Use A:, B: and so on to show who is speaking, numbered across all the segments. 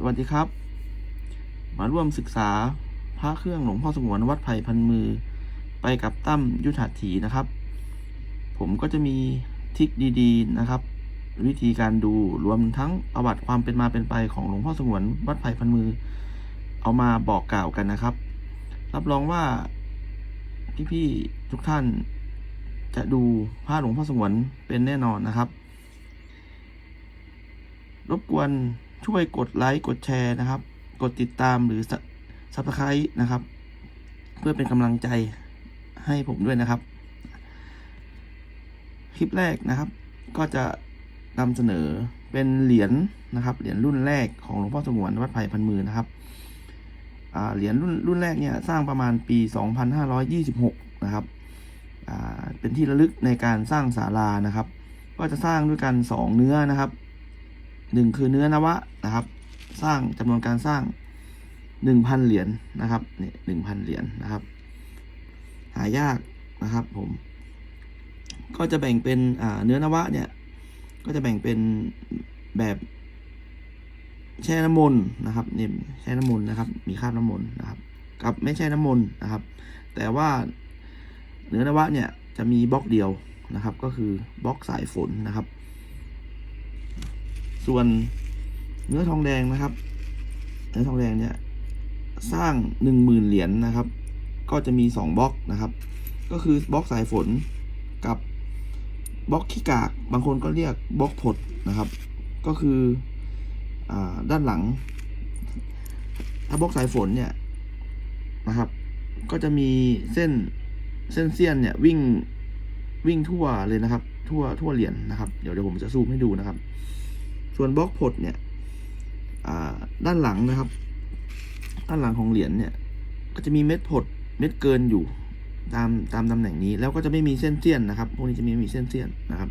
A: สวัสดีครับ มาร่วมศึกษาพระเครื่องหลวงพ่อสงวนวัดไผ่พันมือ ไปกับตั้มยุทธาถีนะครับ ผมก็จะมีทิคดีๆนะครับ วิธีการดูรวมทั้งประวัติความเป็นมาเป็นไปของหลวงพ่อสงวนวัดไผ่พันมือ เอามาบอกกล่าวกันนะครับ รับรองว่าพี่ๆทุกท่านจะดูพระหลวงพ่อสงวนเป็นแน่นอนนะครับ รบกวน ช่วยกดไลค์กดแชร์นะครับ กดติดตามหรือซับสไครต์นะครับ เพื่อเป็นกำลังใจให้ผมด้วยนะครับ คลิปแรกนะครับ ก็จะนำเสนอเป็นเหรียญนะครับ เหรียญรุ่นแรกของหลวงพ่อสงวนวัดไผ่พันมือนะครับเหรียญรุ่นรุ่นแรกเนี่ยสร้างประมาณปี 2526 นะครับเป็นที่ระลึกในการสร้างศาลานะครับ ก็จะสร้างด้วยกันสองเนื้อนะครับ หนึ่งคือเนื้อนวะนะครับ สร้างจำนวนการสร้างหนึ่งพันเหรียญนะครับเนี่ยหนึ่งพันเหรียญนะครับ หายากนะครับ ผม ก็จะแบ่งเป็นอ่าเนื้อนวะเนี่ย ก็จะแบ่งเป็นแบบแช่น้ำมนต์นะครับเนี่ยแช่น้ำมนต์นะครับ มีคราบน้ำมนต์นะครับ กับไม่แช่น้ำมนต์นะครับ แต่ว่าเนื้อนวะเนี่ยจะมีบล็อกเดียวนะครับ ก็คือบล็อกสายฝนนะครับ ส่วนเนื้อทองแดงนะครับ เนื้อทองแดงเนี่ยสร้างหนึ่งหมื่นเหรียญนะครับ ก็จะมีสองบล็อกนะครับ ก็คือบล็อกสายฝนกับบล็อกขี้กาก บางคนก็เรียกบล็อกผดนะครับ ก็คืออด้านหลัง ถ้าบล็อกสายฝนเนี่ยนะครับ ก็จะมีเส้นเส้นเสี้ยนเนี่ยวิ่งวิ่งทั่วเลยนะครับ ทั่วทั่วเหรียญนะครับ เดี๋ยวเดี๋ยวผมจะซูมให้ดูนะครับ ส่วนบล็อกผดเนี่ยด้านหลังนะครับ ด้านหลังของเหรียญเนี่ย ก็จะมีเม็ดผดเม็ดเกินอยู่ตามตามตำแหน่งนี้ แล้วก็จะไม่มีเส้นเสี้ยนนะครับ พวกนี้จะไมมีเส้นเสี้ยนนะครับ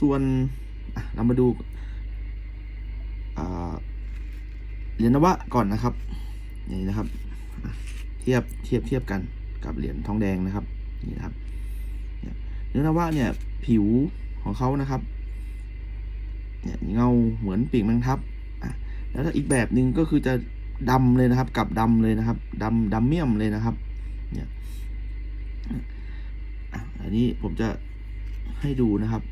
A: ส่วนเรามาดูเหรียญนวะก่อนนะครับนี่นะครับ เทียบเทียบเทียบกันกับเหรียญทองแดงนะครับนี่นะครับเนื้อนวะเนี่ยผิวของเขานะครับ เนี่ยเงาเหมือนปีกแมงทับอะแล้วถ้าอีกแบบหนึ่งก็คือจะดำเลยนะครับ กับดำเลยนะครับดำดำเมี่ยมเลยนะครับ เนี่ยอันนี้ผมจะให้ดูนะครับ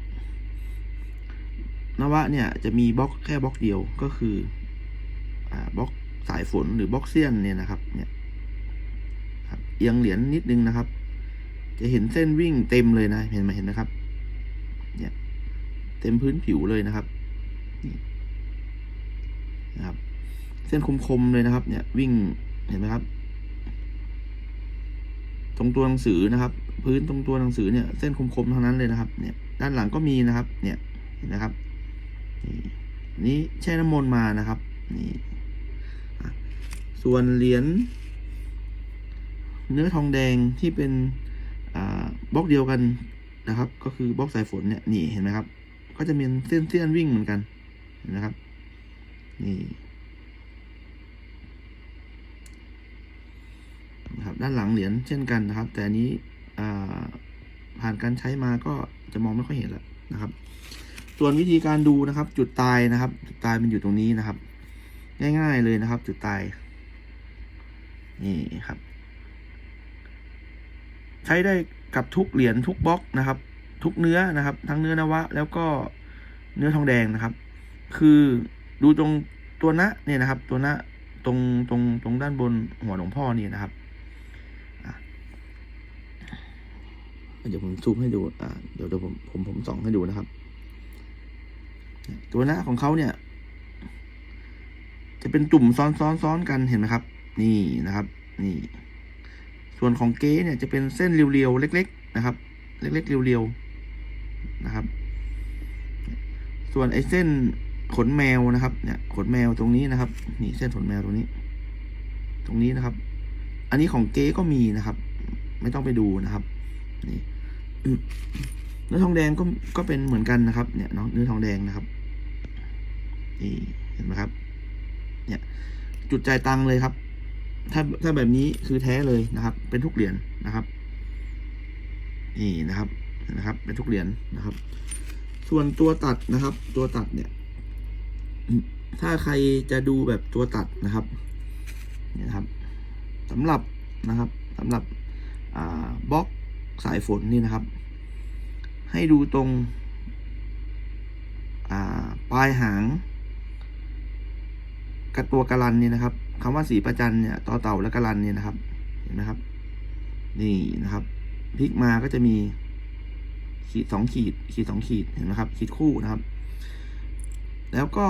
A: นวะเนี่ยจะมีบล็อกแค่บล็อกเดียวก็คืออ่าบล็อกสายฝนหรือบล็อกเซียนเนี่ยนะครับเนี่ยเอียงเหรียญนิดนึงนะครับ จะเห็นเส้นวิ่งเต็มเลยนะเห็นไหมเห็นนะครับ เนี่ย เต็มพื้นผิวเลยนะครับ นะครับ เส้นคมๆเลยนะครับ เนี่ยวิ่งเห็นไหมครับ ตรงตัวหนังสือนะครับ พื้นตรงตัวหนังสือเนี่ยเส้นคมๆทั้งนั้นเลยนะครับ เนี่ย ด้านหลังก็มีนะครับ เนี่ยเห็นนะครับ นี้แช่น้ำมนต์มานะครับ นี่ส่วนเหรียญเนื้อทองแดงที่เป็นบล็อกเดียวกันนะครับ ก็คือบล็อกสายฝนเนี่ยนี่เห็นไหมครับ ก็จะมีเส้นเส้นวิ่งเหมือนกัน นะครับ นี่นะครับด้านหลังเหรียญเช่นกันนะครับ แต่นนี้ผ่านการใช้มาก็จะมองไม่ค่อยเห็นแล้วนะครับ ส่วนวิธีการดูนะครับ จุดตายนะครับ จุดตายมันอยู่ตรงนี้นะครับ ง่าย ๆเลยนะครับ จุดตาย นี่ครับ ใช้ได้กับทุกเหรียญทุกบล็อกนะครับ ทุกเนื้อนะครับ ทั้งเนื้อนวะ แล้วก็เนื้อทองแดงนะครับ คือดูตรงตัวนะเนี่ยนะครับ ตัวนะตรงตรงตรงด้านบนหัวหลวงพ่อนี่นะครับเดี๋ยวผมซูมให้ดูอ่าเดี๋ยวเดี๋ยวผมผมผมส่องให้ดูนะครับ ตัวนะของเขาเนี่ย จะเป็นตุ่มซ้อนซ้อนซ้อนกันเห็นไหมครับ นี่นะครับ นี่ ส่วนของเก๊เนี่ยจะเป็นเส้นเรียวๆเล็ก ๆ นะครับ เล็กๆเรียวๆนะครับ ส่วนไอ้เส้น ขนแมวนะครับ เนี่ย ขนแมวตรงนี้นะครับ นี่เส้นขนแมวตรงนี้ ตรงนี้นะครับ อันนี้ของเก๊ก็มีนะครับ ไม่ต้องไปดูนะครับ นี่เนื้อทองแดงก็ก็เป็นเหมือนกันนะครับ เนี่ยเนาะเนื้อทองแดงนะครับนี่เห็นไหมครับ เนี่ย จุดจ่ายตังเลยครับ ถ้าถ้าแบบนี้คือแท้เลยนะครับ เป็นทุกเหรียญนะครับ นี่นะครับนะครับ เป็นทุกเหรียญนะครับ ส่วนตัวตัดนะครับ ตัวตัดเนี่ย ถ้าใครจะดูแบบตัวตัดนะครับเนี่ยนะครับสำหรับนะครับสำหรับบล็อกสายฝนนี่นะครับ ให้ดูตรงปลายหางกับตัวกระลันเนี่ยนะครับคำว่าสีประจันเนี่ยต่อเต่าและกระลันเนี่ยนะครับ เห็นไหมครับ นี่นะครับพลิกมาก็จะมีขีดสองขีด ขีดสองขีดเห็นไหมครับ ขีดคู่นะครับ แล้วก็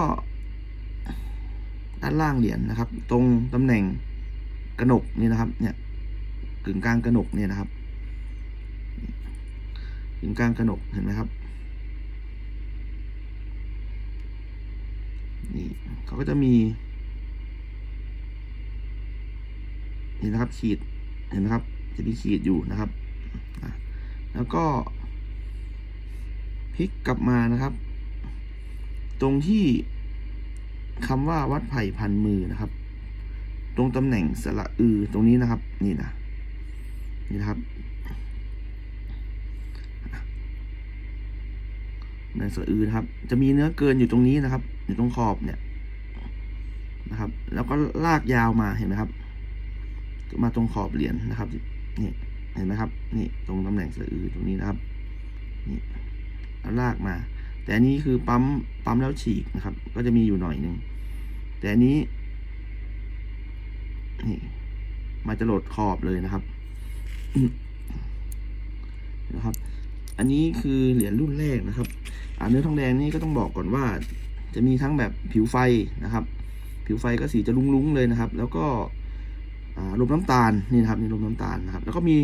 A: ด้านล่างเหรียญนะครับ ตรงตำแหน่งกระหนกนี่นะครับ เนี่ยกึ่งกลางกระหนกเนี่ยนะครับกึ่งกลางกระหนกเห็นไหมครับนี่เขาก็จะมี นี่นะครับขีดเห็นไหมครับ จะมีขีดอยู่นะครับแล้วก็พลิกกลับมานะครับ ตรงที่คำว่าวัดไผ่พันมือนะครับ ตรงตำแหน่งสระอือตรงนี้นะครับ นี่นะนี่นะครับในสระอือนะครับ จะมีเนื้อเกินอยู่ตรงนี้นะครับ อยู่ตรงขอบเนี่ยนะครับ แล้วก็ลากยาวมาเห็นไหมครับ มาตรงขอบเหรียญนะครับนี่เห็นไหมครับ นี่ตรงตำแหน่งสะอือตรงนี้นะครับ นี่แล้วลากมา แต่อันนี้คือปั๊มปั๊มแล้วฉีกนะครับ ก็จะมีอยู่หน่อยหนึ่งแต่อันนี้นี่มาจะโหลดขอบเลยนะครับนะครับ อันนี้คือเหรียญรุ่นแรกนะครับอ่าเนื้อทองแดงนี่ก็ต้องบอกก่อนว่า จะมีทั้งแบบผิวไฟนะครับ ผิวไฟก็สีจะลุ้งๆเลยนะครับ แล้วก็ลมน้ำตาลนี่นะครับนี่ลมน้ำตาลนะครับ แล้วก็มี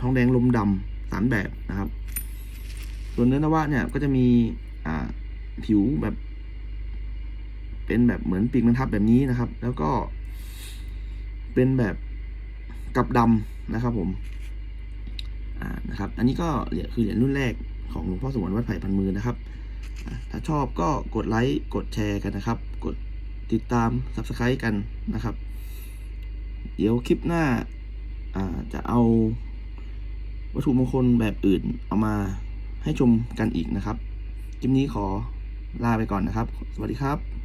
A: ทองแดงลมดำสามแบบนะครับ ส่วนเนื้อนวะเนี่ยก็จะมี อ่า ผิวแบบ เป็นแบบเหมือนปีกมันทับแบบนี้นะครับ แล้วก็ เป็นแบบกับดำนะครับ ผม อ่านะครับ อันนี้ก็เหรียญคือเหรียญรุ่นแรกของหลวงพ่อสมวนวัดไผ่พันมือนะครับ ถ้าชอบก็กดไลค์กดแชร์กันนะครับ กดติดตาม subscribe กันนะครับ เดี๋ยวคลิปหน้าอ่าจะเอาวัตถุมงคลแบบอื่นเอามาให้ชมกันอีกนะครับ คลิปนี้ขอลาไปก่อนนะครับ สวัสดีครับ